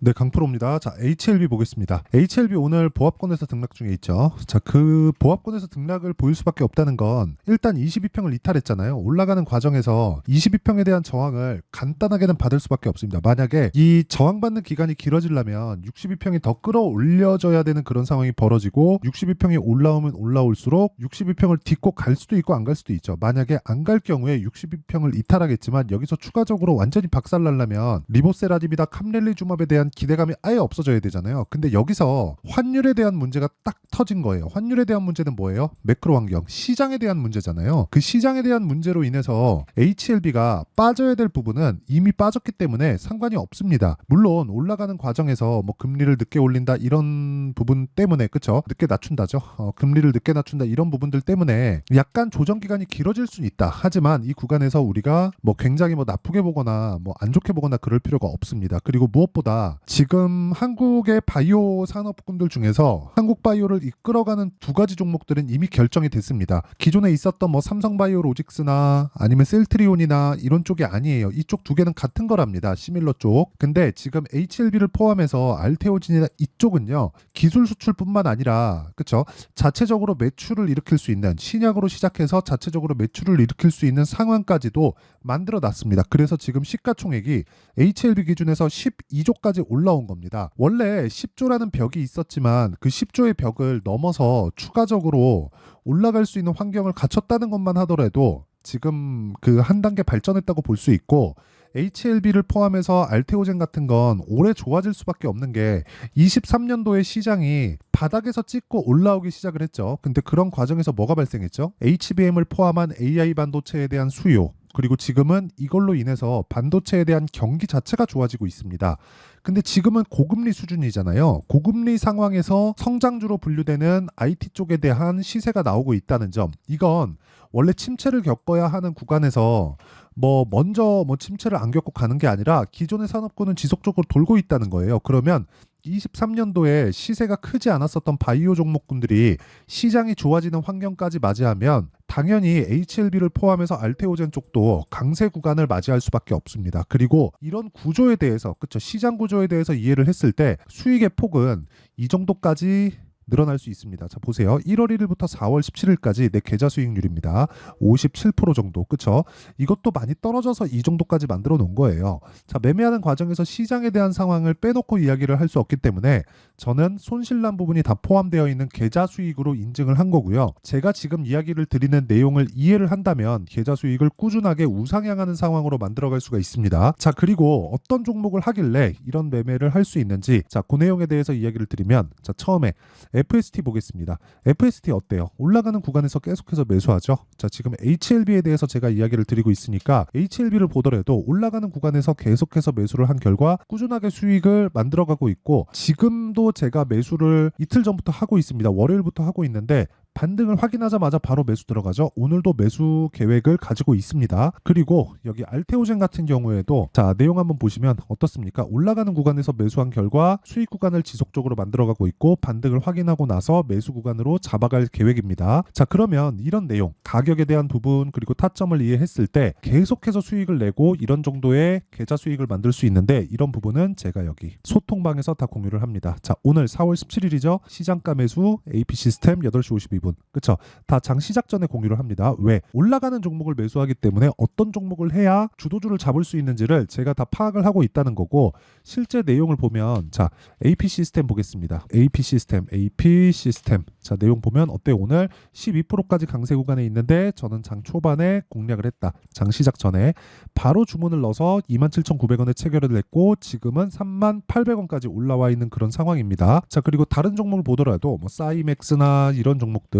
네, 강프로입니다. 자, HLB 보겠습니다. HLB 오늘 보합권에서 등락 중에 있죠. 자, 그 보합권에서 등락을 보일 수밖에 없다는 건 일단 22평을 이탈했잖아요. 올라가는 과정에서 22평에 대한 저항을 간단하게는 받을 수밖에 없습니다. 만약에 이 저항받는 기간이 길어지려면 62평이 더 끌어올려져야 되는 그런 상황이 벌어지고 62평이 올라오면 올라올수록 62평을 딛고 갈 수도 있고 안 갈 수도 있죠. 만약에 안 갈 경우에 62평을 이탈하겠지만 여기서 추가적으로 완전히 박살나려면 리보세라딥이다 캄렐리 주맙에 대한 기대감이 아예 없어져야 되잖아요. 근데 여기서 환율에 대한 문제가 딱 터진 거예요. 환율에 대한 문제는 뭐예요? 매크로 환경, 시장에 대한 문제잖아요. 그 시장에 대한 문제로 인해서 HLB가 빠져야 될 부분은 이미 빠졌기 때문에 상관이 없습니다. 물론 올라가는 과정에서 뭐 금리를 늦게 올린다 이런 부분 때문에 그쵸? 늦게 낮춘다죠. 어, 금리를 늦게 낮춘다 이런 부분들 때문에 약간 조정 기간이 길어질 수는 있다. 하지만 이 구간에서 우리가 뭐 굉장히 뭐 나쁘게 보거나 뭐 안 좋게 보거나 그럴 필요가 없습니다. 그리고 무엇보다 지금 한국의 바이오 산업군들 중에서 한국 바이오를 이끌어가는 두 가지 종목들은 이미 결정이 됐습니다. 기존에 있었던 뭐 삼성바이오 로직스나 아니면 셀트리온이나 이런 쪽이 아니에요. 이쪽 두 개는 같은 거랍니다. 시밀러 쪽. 근데 지금 HLB를 포함해서 알테오진이나 이쪽은요. 기술 수출뿐만 아니라 그쵸 자체적으로 매출을 일으킬 수 있는 신약으로 시작해서 자체적으로 매출을 일으킬 수 있는 상황까지도 만들어 놨습니다. 그래서 지금 시가총액이 HLB 기준에서 12조까지 올라온 겁니다. 원래 10조라는 벽이 있었지만 그 10조의 벽을 넘어서 추가적으로 올라갈 수 있는 환경을 갖췄다는 것만 하더라도 지금 그 한 단계 발전했다고 볼 수 있고 HLB를 포함해서 알테오젠 같은 건 올해 좋아질 수밖에 없는 게 23년도에 시장이 바닥에서 찍고 올라오기 시작을 했죠. 근데 그런 과정에서 뭐가 발생했죠? HBM을 포함한 AI 반도체에 대한 수요 그리고 지금은 이걸로 인해서 반도체에 대한 경기 자체가 좋아지고 있습니다. 근데 지금은 고금리 수준이잖아요. 고금리 상황에서 성장주로 분류되는 IT 쪽에 대한 시세가 나오고 있다는 점. 이건 원래 침체를 겪어야 하는 구간에서 뭐 먼저 뭐 침체를 안 겪고 가는 게 아니라 기존의 산업군은 지속적으로 돌고 있다는 거예요. 그러면 23년도에 시세가 크지 않았었던 바이오 종목군들이 시장이 좋아지는 환경까지 맞이하면 당연히 HLB를 포함해서 알테오젠 쪽도 강세 구간을 맞이할 수밖에 없습니다. 그리고 이런 구조에 대해서 그쵸 시장 구조에 대해서 이해를 했을 때 수익의 폭은 이 정도까지 늘어날 수 있습니다. 자 보세요. 1월 1일부터 4월 17일까지 내 계좌 수익률입니다. 57% 정도. 그쵸? 이것도 많이 떨어져서 이 정도까지 만들어 놓은 거예요. 자 매매하는 과정에서 시장에 대한 상황을 빼놓고 이야기를 할 수 없기 때문에 저는 손실난 부분이 다 포함되어 있는 계좌 수익으로 인증을 한 거고요. 제가 지금 이야기를 드리는 내용을 이해를 한다면 계좌 수익을 꾸준하게 우상향하는 상황으로 만들어갈 수가 있습니다. 자 그리고 어떤 종목을 하길래 이런 매매를 할 수 있는지 자 그 내용에 대해서 이야기를 드리면 자 처음에 FST 보겠습니다. FST 어때요? 올라가는 구간에서 계속해서 매수하죠. 자, 지금 HLB에 대해서 제가 이야기를 드리고 있으니까 HLB를 보더라도 올라가는 구간에서 계속해서 매수를 한 결과 꾸준하게 수익을 만들어가고 있고 지금도 제가 매수를 이틀 전부터 하고 있습니다. 월요일부터 하고 있는데 반등을 확인하자마자 바로 매수 들어가죠. 오늘도 매수 계획을 가지고 있습니다. 그리고 여기 알테오젠 같은 경우에도 자 내용 한번 보시면 어떻습니까? 올라가는 구간에서 매수한 결과 수익 구간을 지속적으로 만들어가고 있고 반등을 확인하고 나서 매수 구간으로 잡아갈 계획입니다. 자 그러면 이런 내용 가격에 대한 부분 그리고 타점을 이해했을 때 계속해서 수익을 내고 이런 정도의 계좌 수익을 만들 수 있는데 이런 부분은 제가 여기 소통방에서 다 공유를 합니다. 자 오늘 4월 17일이죠. 시장가 매수 AP 시스템 8시 52분 그쵸? 다장 시작 전에 공유를 합니다. 왜? 올라가는 종목을 매수하기 때문에 어떤 종목을 해야 주도주를 잡을 수 있는지를 제가 다 파악을 하고 있다는 거고 실제 내용을 보면 자 AP 시스템 보겠습니다. AP 시스템 AP 시스템. 자 내용 보면 어때? 오늘 12%까지 강세 구간에 있는데 저는 장 초반에 공략을 했다. 장 시작 전에 바로 주문을 넣어서 27,900원에 체결을 했고 지금은 38,800원까지 올라와 있는 그런 상황입니다. 자 그리고 다른 종목을 보더라도 뭐 사이맥스나 이런 종목들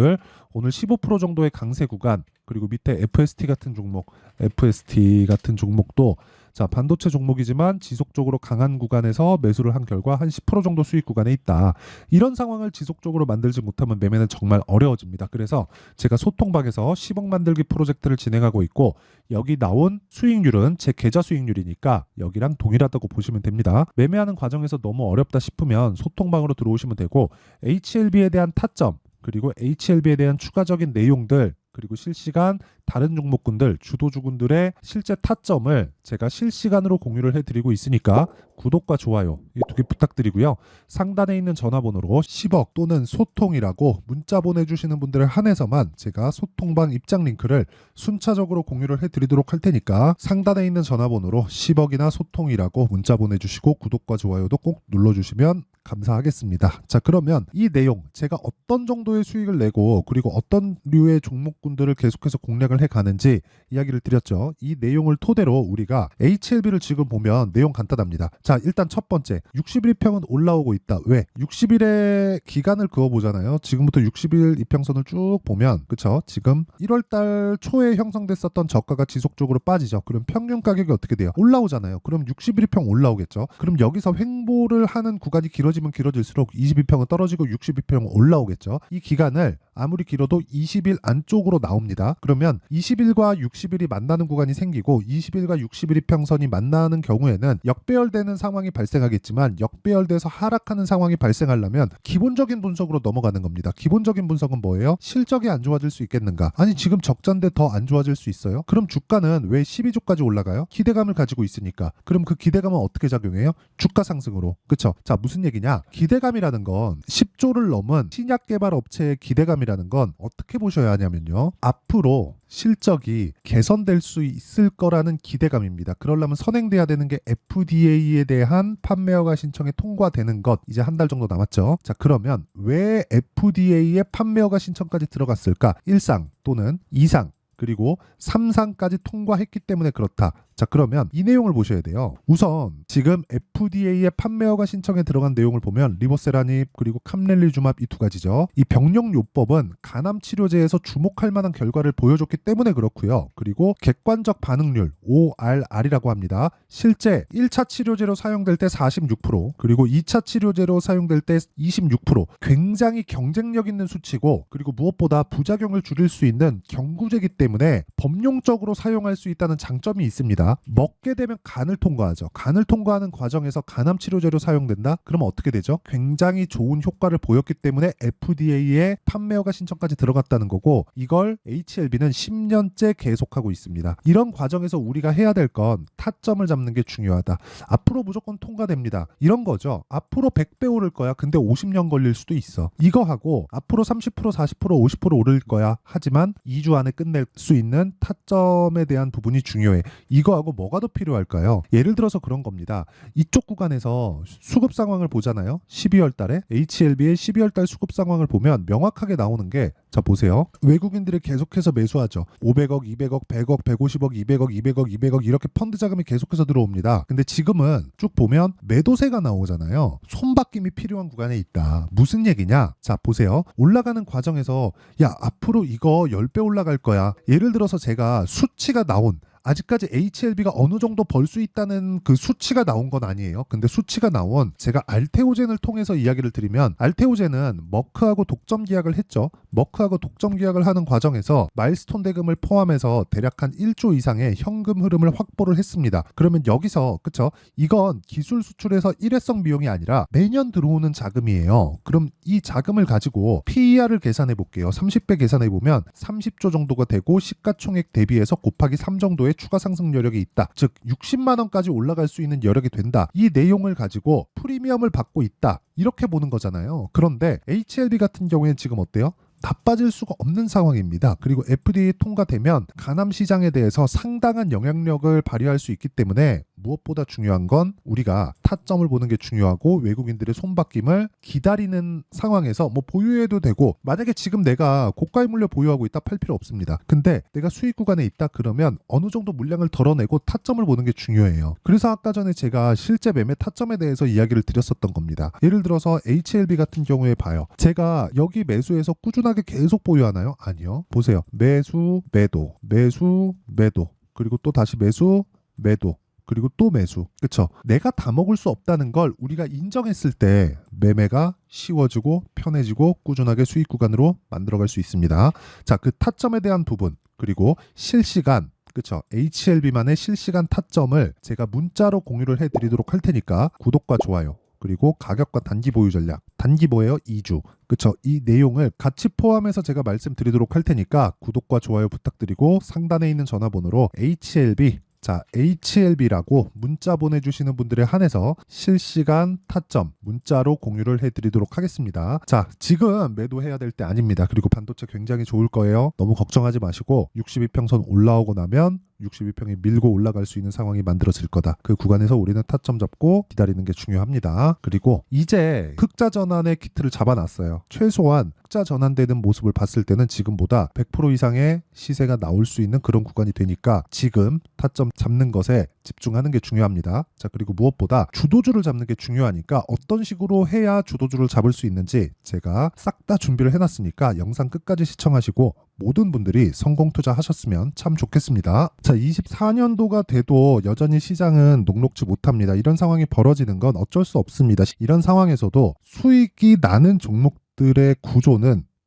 오늘 15% 정도의 강세 구간 그리고 밑에 FST 같은 종목 FST 같은 종목도 자 반도체 종목이지만 지속적으로 강한 구간에서 매수를 한 결과 한 10% 정도 수익 구간에 있다. 이런 상황을 지속적으로 만들지 못하면 매매는 정말 어려워집니다. 그래서 제가 소통방에서 10억 만들기 프로젝트를 진행하고 있고 여기 나온 수익률은 제 계좌 수익률이니까 여기랑 동일하다고 보시면 됩니다. 매매하는 과정에서 너무 어렵다 싶으면 소통방으로 들어오시면 되고 HLB에 대한 타점 그리고 HLB에 대한 추가적인 내용들 그리고 실시간 다른 종목군들 주도주군들의 실제 타점을 제가 실시간으로 공유를 해드리고 있으니까 구독과 좋아요 이 두 개 부탁드리고요. 상단에 있는 전화번호로 10억 또는 소통이라고 문자 보내주시는 분들을 한해서만 제가 소통방 입장 링크를 순차적으로 공유를 해드리도록 할 테니까 상단에 있는 전화번호로 10억이나 소통이라고 문자 보내주시고 구독과 좋아요도 꼭 눌러주시면 감사하겠습니다. 자 그러면 이 내용 제가 어떤 정도의 수익을 내고 그리고 어떤 류의 종목군들을 계속해서 공략을 해 가는지 이야기를 드렸죠. 이 내용을 토대로 우리가 HLB를 지금 보면 내용 간단합니다. 자 일단 첫 번째 60일 평은 올라오고 있다. 왜? 60일의 기간을 그어 보잖아요. 지금부터 60일 이평선을 쭉 보면 그쵸? 지금 1월달 초에 형성됐었던 저가가 지속적으로 빠지죠. 그럼 평균 가격이 어떻게 돼요? 올라오잖아요. 그럼 60일 평 올라오겠죠. 그럼 여기서 횡보를 하는 구간이 길어지 면 길어질수록 22평은 떨어지고 62평은 올라오겠죠. 이 기간을 아무리 길어도 20일 안쪽으로 나옵니다. 그러면 20일과 60일이 만나는 구간이 생기고 20일과 60일이 평선이 만나는 경우에는 역배열되는 상황이 발생하겠지만 역배열돼서 하락하는 상황이 발생하려면 기본적인 분석으로 넘어가는 겁니다. 기본적인 분석은 뭐예요? 실적이 안 좋아질 수 있겠는가? 아니 지금 적자인데 더 안 좋아질 수 있어요? 그럼 주가는 왜 12조까지 올라가요? 기대감을 가지고 있으니까. 그럼 그 기대감은 어떻게 작용해요? 주가 상승으로. 그쵸? 자 무슨 얘기냐? 기대감이라는 건 10조를 넘은 신약 개발 업체의 기대감이라는 건 어떻게 보셔야 하냐면요. 앞으로 실적이 개선될 수 있을 거라는 기대감입니다. 그러려면 선행돼야 되는 게 FDA에 대한 판매 허가 신청이 통과되는 것 이제 한 달 정도 남았죠. 자 그러면 왜 FDA의 판매 허가 신청까지 들어갔을까? 1상 또는 2상 그리고 3상까지 통과했기 때문에 그렇다. 자 그러면 이 내용을 보셔야 돼요. 우선 지금 FDA의 판매 허가 신청에 들어간 내용을 보면 리보세라닙 그리고 캄렐리주맙 이 두 가지죠. 이 병용요법은 간암 치료제에서 주목할 만한 결과를 보여줬기 때문에 그렇고요. 그리고 객관적 반응률 ORR이라고 합니다. 실제 1차 치료제로 사용될 때 46% 그리고 2차 치료제로 사용될 때 26% 굉장히 경쟁력 있는 수치고 그리고 무엇보다 부작용을 줄일 수 있는 경구제이기 때문에 범용적으로 사용할 수 있다는 장점이 있습니다. 먹게 되면 간을 통과하죠. 간을 통과하는 과정에서 간암 치료제로 사용된다? 그러면 어떻게 되죠? 굉장히 좋은 효과를 보였기 때문에 FDA에 판매허가 신청까지 들어갔다는 거고 이걸 HLB는 10년째 계속하고 있습니다. 이런 과정에서 우리가 해야 될 건 타점을 잡는 게 중요하다. 앞으로 무조건 통과됩니다. 이런 거죠. 앞으로 100배 오를 거야. 근데 50년 걸릴 수도 있어. 이거 하고 앞으로 30% 40% 50% 오를 거야. 하지만 2주 안에 끝낼 수 있는 타점에 대한 부분이 중요해. 이거 하고 뭐가 더 필요할까요? 예를 들어서 그런 겁니다. 이쪽 구간에서 수급 상황을 보잖아요. 12월 달에 HLB의 12월 달 수급 상황을 보면 명확하게 나오는 게 자 보세요. 외국인들이 계속해서 매수하죠. 500억, 200억, 100억, 150억, 200억, 200억, 200억 이렇게 펀드 자금이 계속해서 들어옵니다. 근데 지금은 쭉 보면 매도세가 나오잖아요. 손바뀜이 필요한 구간에 있다. 무슨 얘기냐? 자 보세요. 올라가는 과정에서 야 앞으로 이거 10배 올라갈 거야. 예를 들어서 제가 수치가 나온 아직까지 HLB가 어느 정도 벌 수 있다는 그 수치가 나온 건 아니에요. 근데 수치가 나온 제가 알테오젠을 통해서 이야기를 드리면 알테오젠은 머크하고 독점 계약을 했죠. 머크하고 독점 계약을 하는 과정에서 마일스톤 대금을 포함해서 대략 한 1조 이상의 현금 흐름을 확보를 했습니다. 그러면 여기서 그쵸? 이건 기술 수출에서 일회성 비용이 아니라 매년 들어오는 자금이에요. 그럼 이 자금을 가지고 PER을 계산해 볼게요. 30배 계산해 보면 30조 정도가 되고 시가총액 대비해서 곱하기 3 정도의 추가 상승 여력이 있다. 즉 60만 원까지 올라갈 수 있는 여력이 된다. 이 내용을 가지고 프리미엄을 받고 있다. 이렇게 보는 거잖아요. 그런데 HLB 같은 경우에는 지금 어때요? 나빠질 수가 없는 상황입니다. 그리고 FDA 통과되면 간암 시장에 대해서 상당한 영향력을 발휘할 수 있기 때문에 무엇보다 중요한 건 우리가 타점을 보는 게 중요하고 외국인들의 손바뀜을 기다리는 상황에서 뭐 보유해도 되고 만약에 지금 내가 고가의 물량 보유하고 있다 팔 필요 없습니다. 근데 내가 수익 구간에 있다 그러면 어느 정도 물량을 덜어내고 타점을 보는 게 중요해요. 그래서 아까 전에 제가 실제 매매 타점에 대해서 이야기를 드렸었던 겁니다. 예를 들어서 HLB 같은 경우에 봐요. 제가 여기 매수해서 꾸준하게 계속 보유하나요? 아니요. 보세요. 매수, 매도, 매수, 매도. 그리고 또 다시 매수, 매도. 그리고 또 매수. 그쵸? 내가 다 먹을 수 없다는 걸 우리가 인정했을 때 매매가 쉬워지고 편해지고 꾸준하게 수익 구간으로 만들어갈 수 있습니다. 자, 그 타점에 대한 부분 그리고 실시간 그쵸? HLB만의 실시간 타점을 제가 문자로 공유를 해드리도록 할 테니까 구독과 좋아요 그리고 가격과 단기 보유 전략, 단기 보여 2주. 그쵸. 이 내용을 같이 포함해서 제가 말씀드리도록 할 테니까 구독과 좋아요 부탁드리고 상단에 있는 전화번호로 HLB 자, HLB라고 문자 보내주시는 분들에 한해서 실시간 타점 문자로 공유를 해드리도록 하겠습니다. 자, 지금 매도해야 될 때 아닙니다. 그리고 반도체 굉장히 좋을 거예요. 너무 걱정하지 마시고 62평선 올라오고 나면 62평이 밀고 올라갈 수 있는 상황이 만들어질 거다. 그 구간에서 우리는 타점 잡고 기다리는 게 중요합니다. 그리고 이제 흑자 전환의 키트를 잡아놨어요. 최소한 흑자 전환되는 모습을 봤을 때는 지금보다 100% 이상의 시세가 나올 수 있는 그런 구간이 되니까 지금 타점 잡는 것에 집중하는 게 중요합니다. 자, 그리고 무엇보다 주도주를 잡는 게 중요하니까 어떤 식으로 해야 주도주를 잡을 수 있는지 제가 싹 다 준비를 해놨으니까 영상 끝까지 시청하시고 모든 분들이 성공 투자하셨으면 참 좋겠습니다. 자, 24년도가 돼도 여전히 시장은 녹록지 못합니다. 이런 상황이 벌어지는 건 어쩔 수 없습니다. 이런 상황에서도 수익이 나는 종목들의 구조는